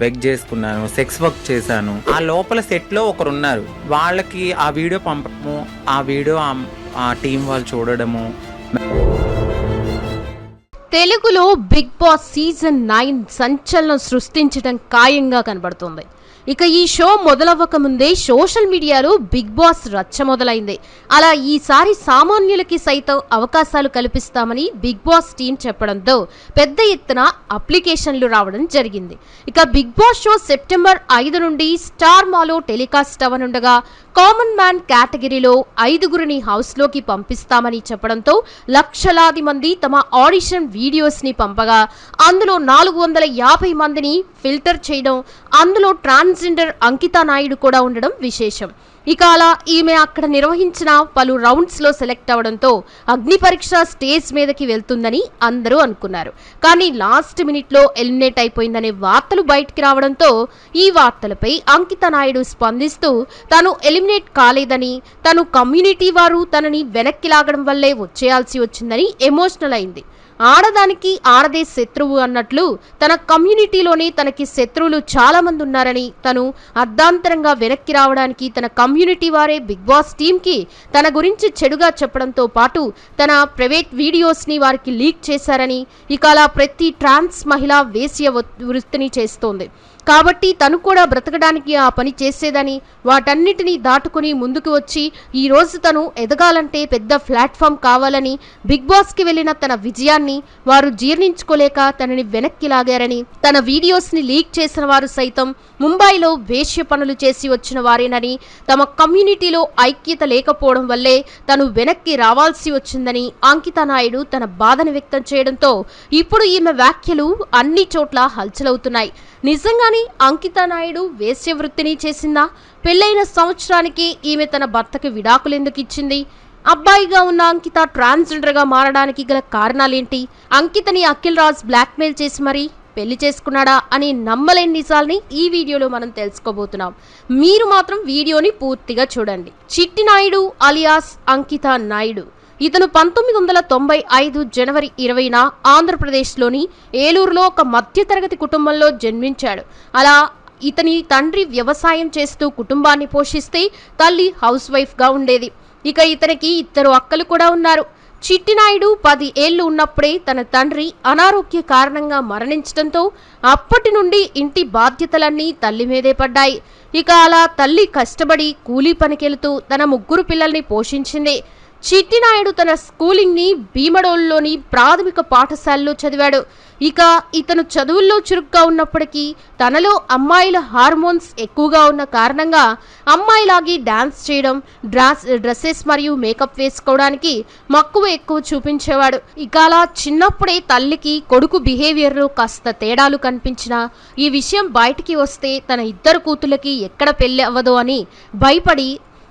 Beg చేసుకున్నాను sex work చేశాను. ఆ లోపల సెట్లో ఒకరు ఉన్నారు వాళ్ళకి ఆ వీడియో పంపడము ఆ వీడియో ఆ టీం వాళ్ళు చూడడము. తెలుగులో బిగ్ బాస్ సీజన్ నైన్ సంచలనం సృష్టించడం ఖాయంగా కనబడుతుంది. ఇక ఈ షో మొదలవ్వక ముందే సోషల్ మీడియాలో బిగ్ బాస్ రచ్చ మొదలైంది. అలా ఈసారి సామాన్యులకి సైతం అవకాశాలు కల్పిస్తామని బిగ్ బాస్ టీం చెప్పడంతో పెద్ద ఎత్తున అప్లికేషన్లు రావడం జరిగింది. ఇక బిగ్ బాస్ షో సెప్టెంబర్ ఐదు నుండి స్టార్ మాలో టెలికాస్ట్ అవనుండగా కామన్ మ్యాన్ కేటగిరీలో ఐదుగురిని హౌస్లోకి పంపిస్తామని చెప్పడంతో లక్షలాది మంది తమ ఆడిషన్ వీడియోస్ని పంపగా అందులో నాలుగు వందల యాభై మందిని ఫిల్టర్ చేయడం అందులో ట్రాన్స్జెండర్ అంకితా నాయుడు కూడా ఉండడం విశేషం. ఇక అలా ఈమె అక్కడ నిర్వహించిన పలు రౌండ్స్లో సెలెక్ట్ అవడంతో అగ్ని పరీక్ష స్టేజ్ మీదకి వెళ్తుందని అందరూ అనుకున్నారు. కానీ లాస్ట్ మినిట్లో ఎలిమినేట్ అయిపోయిందనే వార్తలు బయటికి రావడంతో ఈ వార్తలపై అంకిత నాయుడు స్పందిస్తూ తాను ఎలిమినేట్ కాలేదని తను కమ్యూనిటీ వారు తనని వెనక్కి లాగడం వల్లే వచ్చేయాల్సి వచ్చిందని ఎమోషనల్ అయింది. ఆడదానికి ఆడదే శత్రువు అన్నట్లు తన కమ్యూనిటీలోనే తనకి శత్రువులు చాలామంది ఉన్నారని తను అర్ధాంతరంగా వెనక్కి రావడానికి తన కమ్యూనిటీ వారే బిగ్ బాస్ టీంకి తన గురించి చెడుగా చెప్పడంతో పాటు తన ప్రైవేట్ వీడియోస్ని వారికి లీక్ చేశారని ఇక అలా ప్రతి ట్రాన్స్ మహిళ వేశ్య వృత్తిని చేస్తోంది. కాబట్టి తను కూడా బ్రతకడానికి ఆ పని చేసేదని వాటన్నిటినీ దాటుకుని ముందుకు వచ్చి ఈ రోజు తను ఎదగాలంటే పెద్ద ప్లాట్ఫామ్ కావాలని బిగ్ బాస్కి వెళ్ళిన తన విజయాన్ని వారు జీర్ణించుకోలేక తనని వెనక్కి లాగారని తన వీడియోస్ని లీక్ చేసిన వారు సైతం ముంబైలో వేశ్య పనులు చేసి వచ్చిన వారేనని తమ కమ్యూనిటీలో ఐక్యత లేకపోవడం వల్లే తను వెనక్కి రావాల్సి వచ్చిందని అంకిత నాయుడు తన బాధను వ్యక్తం చేయడంతో ఇప్పుడు ఈమె వ్యాఖ్యలు అన్ని చోట్ల హల్చలవుతున్నాయి. నిజంగానే అంకిత నాయుడు వేశ్య వృత్తిని చేసిందా? పెళ్ళైన సంవత్సరానికి ఈమె తన భర్తకి విడాకులు ఎందుకు ఇచ్చింది? అబ్బాయిగా ఉన్న అంకిత ట్రాన్స్జెండర్గా మారడానికి గల కారణాలేంటి? అంకితని అఖిల్ రాజ్ బ్లాక్మెయిల్ చేసి మరీ పెళ్ళి చేసుకున్నాడా అని నమ్మలేని నిజాల్ని ఈ వీడియోలో మనం తెలుసుకోబోతున్నాం. మీరు మాత్రం వీడియోని పూర్తిగా చూడండి. చిట్టి నాయుడు అలియాస్ అంకిత నాయుడు. ఇతను పంతొమ్మిది వందల తొంభై ఐదు జనవరి ఇరవైన ఆంధ్రప్రదేశ్లోని ఏలూరులో ఒక మధ్యతరగతి కుటుంబంలో జన్మించాడు. అలా ఇతని తండ్రి వ్యవసాయం చేస్తూ కుటుంబాన్ని పోషిస్తే తల్లి హౌస్ వైఫ్గా ఉండేది. ఇక ఇతనికి ఇద్దరు అక్కలు కూడా ఉన్నారు. చిట్టినాయుడు పది ఏళ్ళు ఉన్నప్పుడే తన తండ్రి అనారోగ్య కారణంగా మరణించడంతో అప్పటి నుండి ఇంటి బాధ్యతలన్నీ తల్లి మీదే పడ్డాయి. ఇక అలా తల్లి కష్టపడి కూలీ పనికెళుతూ తన ముగ్గురు పిల్లల్ని పోషించింది. చిట్టినాయుడు తన స్కూలింగ్ని భీమడోల్లోని ప్రాథమిక పాఠశాలలో చదివాడు. ఇక ఇతను చదువుల్లో చురుగ్గా ఉన్నప్పటికీ తనలో అమ్మాయిల హార్మోన్స్ ఎక్కువగా ఉన్న కారణంగా అమ్మాయిలాగి డాన్స్ చేయడం డ్రాస్ డ్రెస్సెస్ మరియు మేకప్ వేసుకోవడానికి మక్కువ ఎక్కువ చూపించేవాడు. ఇక అలా చిన్నప్పుడే తల్లికి కొడుకు బిహేవియర్లో కాస్త తేడాలు కనిపించినా ఈ విషయం బయటికి వస్తే తన ఇద్దరు కూతుళ్ళకి ఎక్కడ పెళ్ళి అవ్వదో అని భయపడి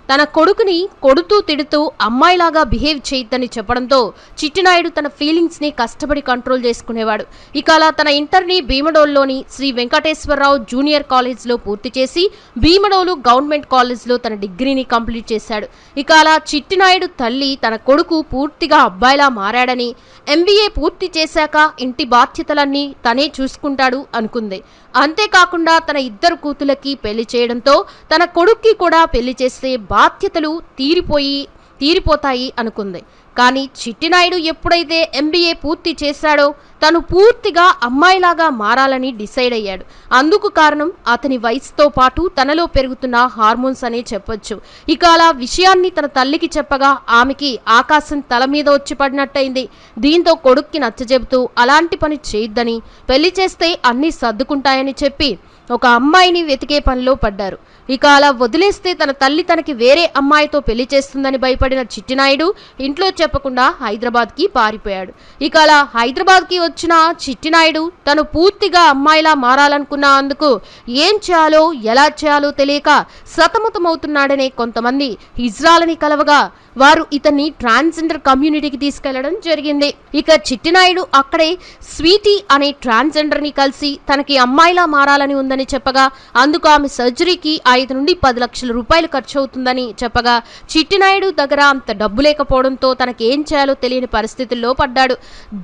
తన కొడుకుని కొడుతూ తిడుతూ అమ్మాయిలాగా బిహేవ్ చేయొద్దని చెప్పడంతో చిట్టినాయుడు తన ఫీలింగ్స్ని కష్టపడి కంట్రోల్ చేసుకునేవాడు. ఇక అలా తన ఇంటర్ని భీమడోల్లోని శ్రీ వెంకటేశ్వరరావు జూనియర్ కాలేజ్లో పూర్తి చేసి భీమడోలు గవర్నమెంట్ కాలేజ్లో తన డిగ్రీని కంప్లీట్ చేశాడు. ఇక అలా చిట్టినాయుడు తల్లి తన కొడుకు పూర్తిగా అబ్బాయిలా మారాడని ఎంబీఏ పూర్తి చేశాక ఇంటి బాధ్యతలన్నీ తనే చూసుకుంటాడు అనుకుంది. అంతేకాకుండా తన ఇద్దరు కూతులకి పెళ్ళి చేయడంతో తన కొడుక్కి కూడా పెళ్ళి చేస్తే బాధ్యతలు తీరిపోయి తీరిపోతాయి అనుకుంది. కానీ చిట్టినాయుడు ఎప్పుడైతే ఎంబీఏ పూర్తి చేశాడో తను పూర్తిగా అమ్మాయిలాగా మారాలని డిసైడ్ అయ్యాడు. అందుకు కారణం అతని వయసుతో పాటు తనలో పెరుగుతున్న హార్మోన్స్ అనే చెప్పొచ్చు. ఇక అలా విషయాన్ని తన తల్లికి చెప్పగా ఆమెకి ఆకాశం తల మీద వచ్చి పడినట్టయింది. దీంతో కొడుక్కి నచ్చజెబుతూ అలాంటి పని చేయొద్దని. పెళ్ళి చేస్తే అన్నీ సర్దుకుంటాయని చెప్పి ఒక అమ్మాయిని వెతికే పనిలో పడ్డారు. ఇక అలా వదిలేస్తే తన తల్లి తనకి వేరే అమ్మాయితో పెళ్ళి చేస్తుందని భయపడిన చిట్టినాయుడు ఇంట్లో చెప్పకుండా హైదరాబాద్కి పారిపోయాడు. ఇక అలా హైదరాబాద్కి వచ్చిన చిట్టినాయుడు తను పూర్తిగా అమ్మాయిలా మారాలనుకున్న అందుకు ఏం చేయాలో ఎలా చేయాలో తెలియక సతమతమవుతున్నాడనే కొంతమంది హిజ్రాలని కలవగా వారు ఇతన్ని ట్రాన్స్జెండర్ కమ్యూనిటీకి తీసుకెళ్ళడం జరిగింది. ఇక చిట్టినాయుడు అక్కడే స్వీటీ అనే ట్రాన్స్జెండర్ని కలిసి తనకి అమ్మాయిలా మారాలని ఉందని చెప్పగా అందుకు ఆమె సర్జరీకి ఐదు నుండి పది లక్షల రూపాయలు ఖర్చు అవుతుందని చెప్పగా చిట్టినాయుడు దగ్గర అంత డబ్బు లేకపోవడంతో తన తనకేం చేయాలో తెలియని పరిస్థితుల్లో పడ్డాడు.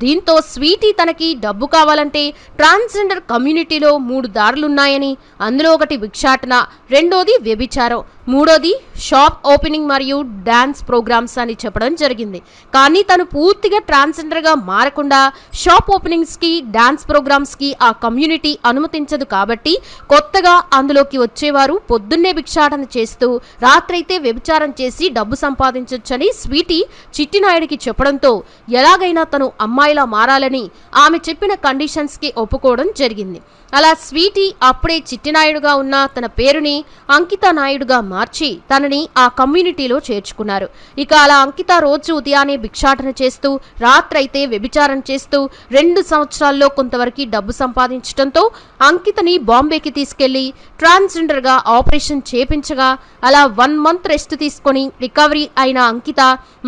దీంతో స్వీటీ తనకి డబ్బు కావాలంటే ట్రాన్స్జెండర్ కమ్యూనిటీలో మూడు దారులున్నాయని అందులో ఒకటి భిక్షాటన రెండోది వ్యభిచారం. మూడోది షాప్ ఓపెనింగ్ మరియు డ్యాన్స్ ప్రోగ్రామ్స్ అని చెప్పడం జరిగింది. కానీ తను పూర్తిగా ట్రాన్స్జెండర్గా మారకుండా షాప్ ఓపెనింగ్స్కి డ్యాన్స్ ప్రోగ్రామ్స్కి ఆ కమ్యూనిటీ అనుమతించదు కాబట్టి కొత్తగా అందులోకి వచ్చేవారు పొద్దున్నే భిక్షాటన చేస్తూ రాత్రైతే వ్యభిచారం చేసి డబ్బు సంపాదించొచ్చని స్వీటీ చిట్టినాయుడికి చెప్పడంతో ఎలాగైనా తను అమ్మాయిలా మారాలని ఆమె చెప్పిన కండిషన్స్కి ఒప్పుకోవడం జరిగింది. అలా స్వీటీ అప్పుడే చిట్టినాయుడుగా ఉన్న తన పేరుని అంకిత నాయుడుగా మార్చి తనని ఆ కమ్యూనిటీలో చేర్చుకున్నారు. ఇక అలా అంకిత రోజు ఉదయాన్నే భిక్షాటన చేస్తూ రాత్రైతే వ్యభిచారం చేస్తూ రెండు సంవత్సరాల్లో కొంతవరకు డబ్బు సంపాదించడంతో అంకితని బాంబేకి తీసుకెళ్ళి ట్రాన్స్జెండర్గా ఆపరేషన్ చేపించగా అలా వన్ మంత్ రెస్ట్ తీసుకొని రికవరీ అయిన అంకిత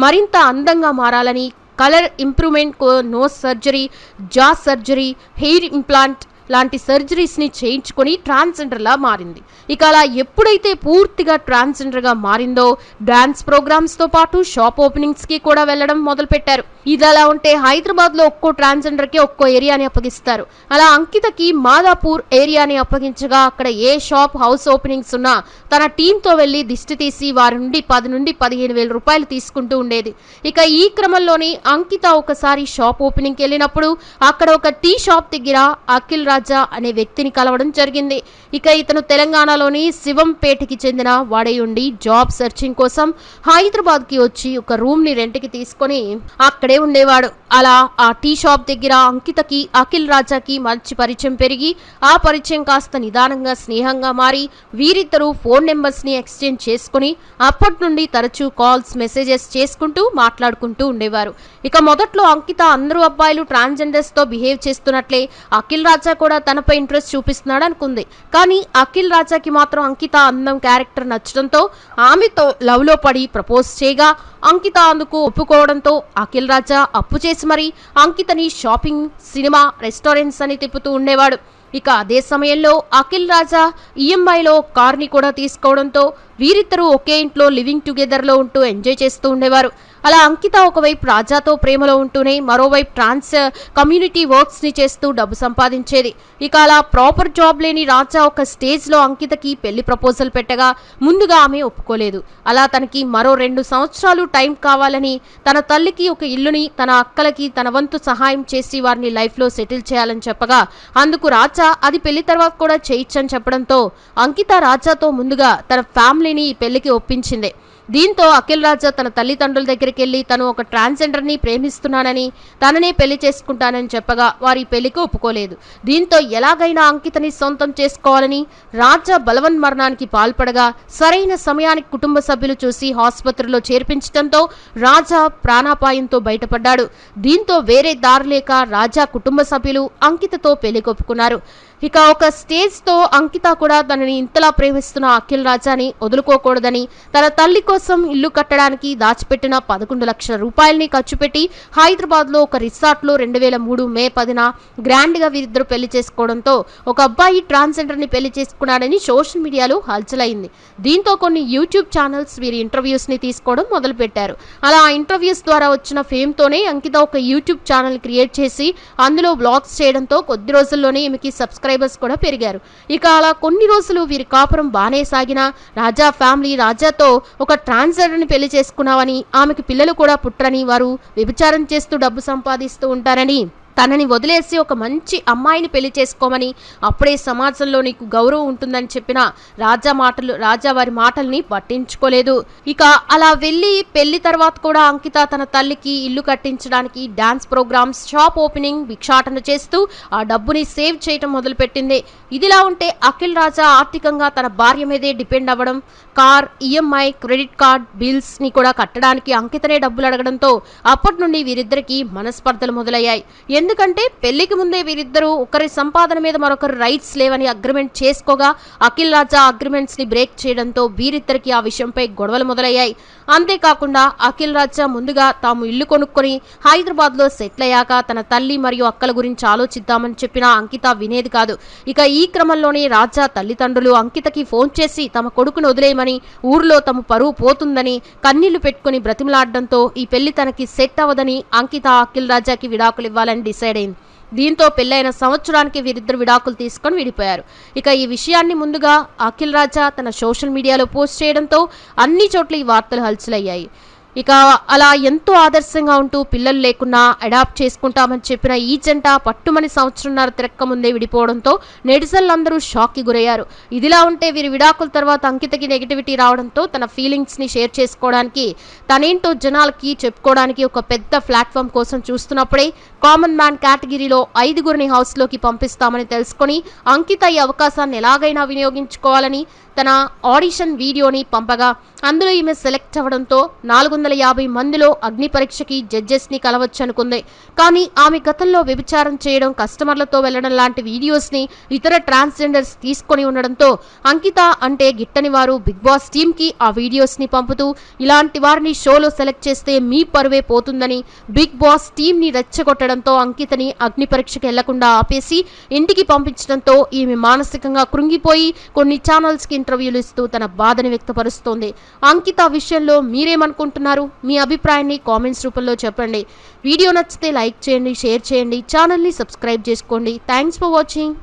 మరింత అందంగా మారాలని colour improvement nose surgery jaw surgery hair implant లాంటి సర్జరీస్ని చేయించుకొని ట్రాన్స్జెండర్లా మారింది. ఇక అలా ఎప్పుడైతే పూర్తిగా ట్రాన్స్జెండర్గా మారిందో డ్యాన్స్ ప్రోగ్రామ్స్తో పాటు షాప్ ఓపెనింగ్స్కి కూడా వెళ్ళడం మొదలుపెట్టారు. ఇదలా ఉంటే హైదరాబాద్లో ఒక్కో ట్రాన్స్జెండర్కి ఒక్కో ఏరియాని అప్పగిస్తారు. అలా అంకితకి మాదాపూర్ ఏరియాని అప్పగించగా అక్కడ ఏ షాప్ హౌస్ ఓపెనింగ్స్ ఉన్నా తన టీంతో వెళ్ళి దిష్టి తీసి వారి నుండి పది నుండి పదిహేను వేల రూపాయలు తీసుకుంటూ ఉండేది. ఇక ఈ క్రమంలోనే అంకిత ఒకసారి షాప్ ఓపెనింగ్కి వెళ్ళినప్పుడు అక్కడ ఒక టీ షాప్ దగ్గర అఖిల్ రాజా అనే వ్యక్తిని కలవడం జరిగింది. ఇక ఇతను తెలంగాణలోని శివంపేటకి చెందిన వాడై ఉండి జాబ్ సెర్చింగ్ కోసం హైదరాబాద్కి వచ్చి ఒక రూమ్ని రెంట్కి తీసుకొని అక్కడే ఉండేవాడు. అలా ఆ టీ షాప్ దగ్గర అంకితకి అఖిల్ రాజాకి మంచి పరిచయం పెరిగి ఆ పరిచయం కాస్త నిదానంగా స్నేహంగా మారి వీరిద్దరూ ఫోన్ నెంబర్స్ని ఎక్స్చేంజ్ చేసుకుని అప్పటి నుండి తరచూ కాల్స్ మెసేజెస్ చేసుకుంటూ మాట్లాడుకుంటూ ఉండేవారు. ఇక మొదట్లో అంకిత అందరూ అబ్బాయిలు ట్రాన్స్జెండర్స్తో బిహేవ్ చేస్తున్నట్లే అఖిల్ రాజా కూడా తనపై ఇంట్రెస్ట్ చూపిస్తున్నాడు అనుకుంది. కానీ అఖిల్ రాజాకి మాత్రం అంకిత అందం క్యారెక్టర్ నచ్చడంతో ఆమెతో లవ్లో పడి ప్రపోజ్ చేయగా అంకిత అందుకు ఒప్పుకోవడంతో అఖిల్ రాజా అప్పు చేసి మరి అంకితని షాపింగ్ సినిమా రెస్టారెంట్స్ అని తిప్పుతూ ఉండేవాడు. ఇక అదే సమయంలో అఖిల్ రాజా ఈఎంఐలో కార్ని కూడా తీసుకోవడంతో వీరిద్దరూ ఒకే ఇంట్లో లివింగ్ టుగెదర్లో ఉంటూ ఎంజాయ్ చేస్తూ ఉండేవారు. అలా అంకిత ఒకవైపు రాజాతో ప్రేమలో ఉంటూనే మరోవైపు ట్రాన్స్ కమ్యూనిటీ వర్క్స్ని చేస్తూ డబ్బు సంపాదించేది. ఇక అలా ప్రాపర్ జాబ్ లేని రాజా ఒక స్టేజ్లో అంకితకి పెళ్ళి ప్రపోజల్ పెట్టగా ముందుగా ఆమె ఒప్పుకోలేదు. అలా తనకి మరో రెండు సంవత్సరాలు టైం కావాలని తన తల్లికి ఒక ఇల్లుని తన అక్కలకి తన వంతు సహాయం చేసి వారిని లైఫ్లో సెటిల్ చేయాలని చెప్పగా అందుకు రాజా అది పెళ్ళి తర్వాత కూడా చేయొచ్చని చెప్పడంతో అంకిత రాజాతో ముందుగా తన ఫ్యామిలీని ఈ పెళ్ళికి ఒప్పించింది. దీంతో అఖిల్ రాజా తన తల్లిదండ్రుల దగ్గరికి వెళ్ళి తను ఒక ట్రాన్స్జెండర్ని ప్రేమిస్తున్నానని తననే పెళ్ళి చేసుకుంటానని చెప్పగా వారి పెళ్ళికి ఒప్పుకోలేదు. దీంతో ఎలాగైనా అంకితని సొంతం చేసుకోవాలని రాజా బలవన్ మరణానికి పాల్పడగా సరైన సమయానికి కుటుంబ సభ్యులు చూసి ఆసుపత్రిలో చేర్పించడంతో రాజా ప్రాణాపాయంతో బయటపడ్డాడు. దీంతో వేరే దారి లేక రాజా కుటుంబ సభ్యులు అంకితతో పెళ్ళి ఒప్పుకున్నారు. ఇక ఒక స్టేజ్తో అంకిత కూడా తనని ఇంతలా ప్రేమిస్తున్న అఖిల్ రాజాని వదులుకోకూడదని తన తల్లి కోసం ఇల్లు కట్టడానికి దాచిపెట్టిన పదకొండు లక్షల రూపాయలని ఖర్చు పెట్టి హైదరాబాద్లో ఒక రిసార్ట్లో రెండు వేల మూడు మే పదిన గ్రాండ్గా వీరిద్దరు పెళ్ళి చేసుకోవడంతో ఒక అబ్బాయి ట్రాన్స్జెండర్ని పెళ్ళి చేసుకున్నాడని సోషల్ మీడియాలో హల్చలైంది. దీంతో కొన్ని యూట్యూబ్ ఛానల్స్ వీరి ఇంటర్వ్యూస్ని తీసుకోవడం మొదలుపెట్టారు. అలా ఆ ఇంటర్వ్యూస్ ద్వారా వచ్చిన ఫేమ్ తోనే అంకిత ఒక యూట్యూబ్ ఛానల్ క్రియేట్ చేసి అందులో బ్లాగ్స్ చేయడంతో కొద్ది రోజుల్లోనే ఈమెకి సబ్స్క్రైబర్స్ కూడా పెరిగారు. ఇక అలా కొన్ని రోజులు వీరి కాపురం బానే సాగినా రాజా ఫ్యామిలీ రాజాతో ఒక ట్రాన్స్జెండర్ని పెళ్ళి చేసుకున్నావని ఆమెకు పిల్లలు కూడా పుట్టరని వారు వ్యభిచారం చేస్తూ డబ్బు సంపాదిస్తూ ఉంటారని తనని వదిలేసి ఒక మంచి అమ్మాయిని పెళ్ళి చేసుకోమని అప్పుడే సమాజంలో నీకు గౌరవం ఉంటుందని చెప్పిన రాజా మాటలు రాజా వారి మాటల్ని పట్టించుకోలేదు. ఇక అలా వెళ్ళి పెళ్ళి తర్వాత కూడా అంకిత తన తల్లికి ఇల్లు కట్టించడానికి డాన్స్ ప్రోగ్రామ్స్ షాప్ ఓపెనింగ్ భిక్షాటన చేస్తూ ఆ డబ్బుని సేవ్ చేయటం మొదలుపెట్టింది. ఇదిలా ఉంటే అఖిల్ రాజా ఆర్థికంగా తన భార్య మీదే డిపెండ్ అవ్వడం కార్ ఈఎంఐ క్రెడిట్ కార్డ్ బిల్స్ని కూడా కట్టడానికి అంకితనే డబ్బులు అడగడంతో అప్పటి నుండి వీరిద్దరికి మనస్పర్ధలు మొదలయ్యాయి. ఎందుకంటే పెళ్ళికి ముందే వీరిద్దరూ ఒకరి సంపాదన మీద మరొకరు రైట్స్ లేవని అగ్రిమెంట్ చేసుకోగా అఖిల్ రాజా అగ్రిమెంట్స్ని బ్రేక్ చేయడంతో వీరిద్దరికి ఆ విషయంపై గొడవలు మొదలయ్యాయి. అంతేకాకుండా అఖిల్ రాజా ముందుగా తాము ఇల్లు కొనుక్కొని హైదరాబాద్లో సెటిల్ అయ్యాక తన తల్లి మరియు అక్కల గురించి ఆలోచిద్దామని చెప్పిన అంకిత వినేది కాదు. ఇక ఈ క్రమంలోనే రాజా తల్లిదండ్రులు అంకితకి ఫోన్ చేసి తమ కొడుకును వదిలేయమని ఊర్లో తమ పరువు పోతుందని కన్నీళ్ళు పెట్టుకుని బ్రతిమలాడడంతో ఈ పెళ్ళి తనకి సెట్ అవ్వదని అంకిత అఖిల్ రాజాకి విడాకులు ఇవ్వాలని డిసైడ్ అయింది దీంతో పెళ్ళైన సంవత్సరానికి వీరిద్దరు విడాకులు తీసుకొని విడిపోయారు. ఇక ఈ విషయాన్ని ముందుగా అఖిల్ రాజా తన సోషల్ మీడియాలో పోస్ట్ చేయడంతో అన్ని చోట్ల ఈ వార్తలు హల్చలయ్యాయి. ఇక అలా ఎంతో ఆదర్శంగా ఉంటూ పిల్లలు లేకున్నా అడాప్ట్ చేసుకుంటామని చెప్పిన ఈ జంట పట్టుమని సంవత్సరంన్నర తిరక్క ముందే విడిపోవడంతో నెటిజన్లందరూ షాక్కి గురయ్యారు. ఇదిలా ఉంటే వీరి విడాకుల తర్వాత అంకితకి నెగిటివిటీ రావడంతో తన ఫీలింగ్స్ని షేర్ చేసుకోవడానికి తనేంటో జనాలకి చెప్పుకోవడానికి ఒక పెద్ద ప్లాట్ఫామ్ కోసం చూస్తున్నప్పుడే కామన్ మ్యాన్ కేటగిరీలో ఐదుగురిని హౌస్లోకి పంపిస్తామని తెలుసుకొని అంకిత ఈ అవకాశాన్ని ఎలాగైనా వినియోగించుకోవాలని తన ఆడిషన్ వీడియోని పంపగా అందులో ఈమె సెలెక్ట్ అవ్వడంతో నాలుగు వందల యాభై మందిలో అగ్ని పరీక్షకి జడ్జెస్ని కలవచ్చనుకుంది. కానీ ఆమె గతంలో వ్యభిచారం చేయడం కస్టమర్లతో వెళ్ళడం లాంటి వీడియోస్ని ఇతర ట్రాన్స్జెండర్స్ తీసుకొని ఉండడంతో అంకిత అంటే గిట్టని వారు బిగ్ బాస్ టీమ్కి ఆ వీడియోస్ని పంపుతూ ఇలాంటి వారిని షోలో సెలెక్ట్ చేస్తే మీ పరువే పోతుందని బిగ్ బాస్ టీంని రెచ్చగొట్టడంతో అంకితని అగ్ని పరీక్షకి వెళ్ళకుండా ఆపేసి ఇంటికి పంపించడంతో ఈమె మానసికంగా కృంగిపోయి కొన్ని ఛానల్స్కి ఇంటర్వ్యూలు ఇస్తూ తన బాధని వ్యక్తపరుస్తోంది. అంకిత విషయంలో మీరేమనుకుంటున్నారు? మీ అభిప్రాయాన్ని కామెంట్స్ రూపంలో చెప్పండి. వీడియో నచ్చితే లైక్ చేయండి షేర్ చేయండి ఛానల్ని సబ్స్క్రైబ్ చేసుకోండి. Thanks for watching.